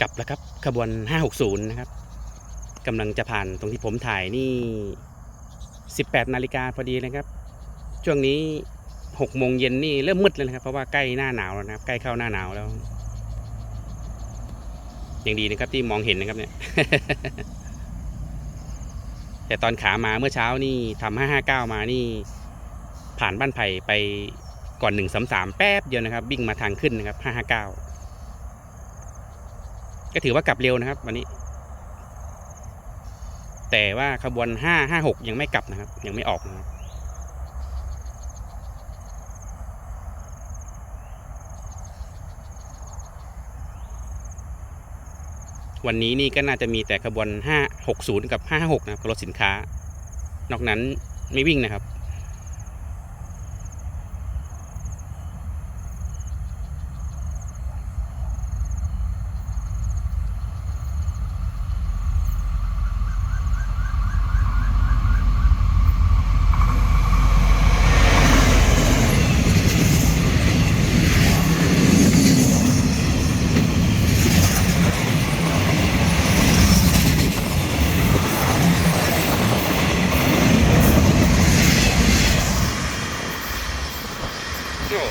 กลับแล้วครับขบวน 560 นะครับกำลังจะผ่านตรงที่ผมถ่ายนี่ 18 นาฬิกาพอดีนะครับ ช่วงนี้ 6 โมงเย็นนี่เริ่มมืดแล้วนะครับ เพราะว่าใกล้หน้าหนาวแล้วนะครับใกล้เข้าหน้าหนาวแล้วยังดีนะครับที่มองเห็นนะครับเนี่ย แต่ตอนขามาเมื่อเช้านี่ทำ559มานี่ ผ่านบ้านไผ่ไปก่อน133แป๊บเดียวนะครับวิ่งมาทางขึ้นนะครับ559ก็ ก็ถือว่ากลับเร็วนะครับ วันนี้ แต่ว่าขบวน556ยังไม่กลับนะครับ ยังไม่ออกนะครับวันนี้นี่ก็น่าจะมีแต่ขบวน 560 กับ 556 นะครับรถสินค้า นอกนั้นไม่วิ่งนะครับ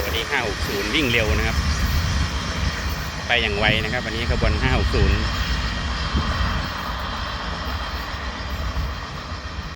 วันนี้ 560 วิ่งเร็วนะครับ ไปอย่างไวนะครับ วันนี้ขบวน 560